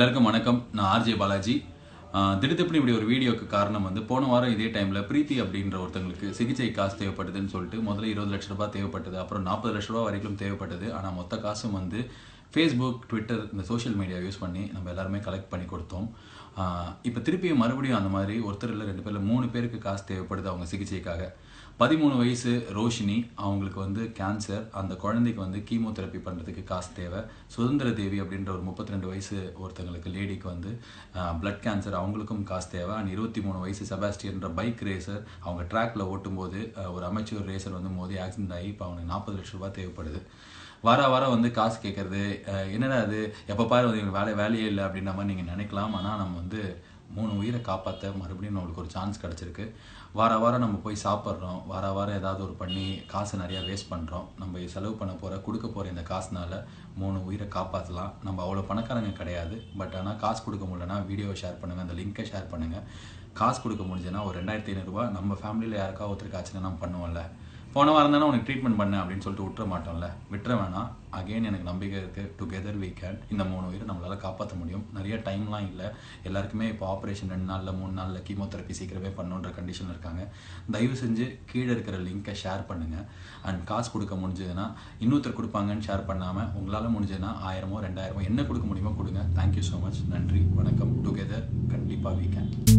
எல்லாருக்கும் வணக்கம். நான் ஆர்ஜே பாலாஜி. ஆஹ் இப்படி ஒரு வீடியோக்கு காரணம் வந்து போன வாரம் இதே டைமில் பிரீத்தி அப்படின்ற ஒருத்தங்களுக்கு சிகிச்சை காசு தேவைப்பட்டதுன்னு சொல்லிட்டு முதல்ல இருபது லட்ச ரூபாய் தேவைப்பட்டது அப்புறம் நாற்பது லட்ச ரூபா வரைக்கும் தேவைப்பட்டது. ஆனால் மொத்த காசும் வந்து ஃபேஸ்புக் ட்விட்டர் இந்த சோஷியல் மீடியா யூஸ் பண்ணி நம்ம எல்லாருமே கலெக்ட் பண்ணி கொடுத்தோம். இப்போ திருப்பியும் மறுபடியும் அந்த மாதிரி ஒருத்தர் இல்லை ரெண்டு பேரில் மூணு பேருக்கு காசு தேவைப்படுது அவங்க சிகிச்சைக்காக. பதிமூணு வயசு ரோஷினி அவங்களுக்கு வந்து கேன்சர் அந்த குழந்தைக்கு வந்து கீமோதெரப்பி பண்ணுறதுக்கு காசு தேவை. சுதந்திர தேவி அப்படின்ற ஒரு முப்பத்தி ரெண்டு வயசு ஒருத்தங்களுக்கு லேடிக்கு வந்து பிளட் கேன்சர் அவங்களுக்கும் காசு தேவை. அண்ட் இருபத்தி மூணு வயசு செபாஸ்டியன்ற பைக் ரேசர் அவங்க ட்ராக்ல ஓட்டும்போது ஒரு அமைச்சர் ரேசர் வந்து மோதி ஆக்சிடென்ட் ஆகி இப்போ அவனுக்கு நாற்பது லட்ச ரூபாய் தேவைப்படுது. வார வாரம் வந்து காசு கேட்கறது என்னடா அது எப்போ பாரு எங்களுக்கு வேலை வேலையே இல்லை அப்படின்ற மாதிரி நீங்கள் நினைக்கலாம். ஆனால் நம்ம வந்து மூணு உயிரை காப்பாற்ற மறுபடியும் நம்மளுக்கு ஒரு சான்ஸ் கிடச்சிருக்கு. வார வாரம் நம்ம போய் சாப்பிட்றோம். வார வாரம் ஏதாவது ஒரு பண்ணி காசு நிறையா வேஸ்ட் பண்ணுறோம் நம்ம செலவு பண்ண போகிற கொடுக்க போகிற இந்த காசுனால மூணு உயிரை காப்பாற்றலாம் நம்ம அவ்வளோ பணக்காரங்க கிடையாது. பட் ஆனால் காசு கொடுக்க முடியலன்னா வீடியோவை ஷேர் பண்ணுங்கள் அந்த லிங்கை ஷேர் பண்ணுங்கள் காசு கொடுக்க முடிஞ்சதுன்னா ஒரு ரெண்டாயிரத்தி ஐநூறுரூவா நம்ம ஃபேமிலியில் யாருக்கா ஒருத்தருக்கு ஆச்சுன்னா நம்ம பண்ணுவோம்ல. போன வாரம் தானே உனக்கு ட்ரீட்மெண்ட் பண்ண அப்படின்னு சொல்லிட்டு விட்டுற மாட்டோம்ல? விட்டுற வேணாம். அகைன் எனக்கு நம்பிக்கை இருக்குது டுகெதர் வீ கேன் இந்த மூணு உயிரை நம்மளால் காப்பாற்ற முடியும். நிறைய டைம்லாம் இல்லை. எல்லாருக்குமே இப்போ ஆப்ரேஷன் ரெண்டு நாளில் மூணு நாளில் கீமோதெரப்பி சீக்கிரமே பண்ணுன்ற கண்டிஷனில் இருக்காங்க. தயவு செஞ்சு கீழே இருக்கிற லிங்கை ஷேர் பண்ணுங்கள் அண்ட் காசு கொடுக்க முடிஞ்சதுன்னா இன்னொருத்தர் கொடுப்பாங்கன்னு ஷேர் பண்ணாமல் உங்களால் முடிஞ்சதுன்னா ஆயிரமோ ரெண்டாயிரமோ என்ன கொடுக்க முடியுமோ கொடுங்க. தேங்க்யூ ஸோ மச் நன்றி. வணக்கம். டுகெதர் கண்டிப்பாக வீ கேன்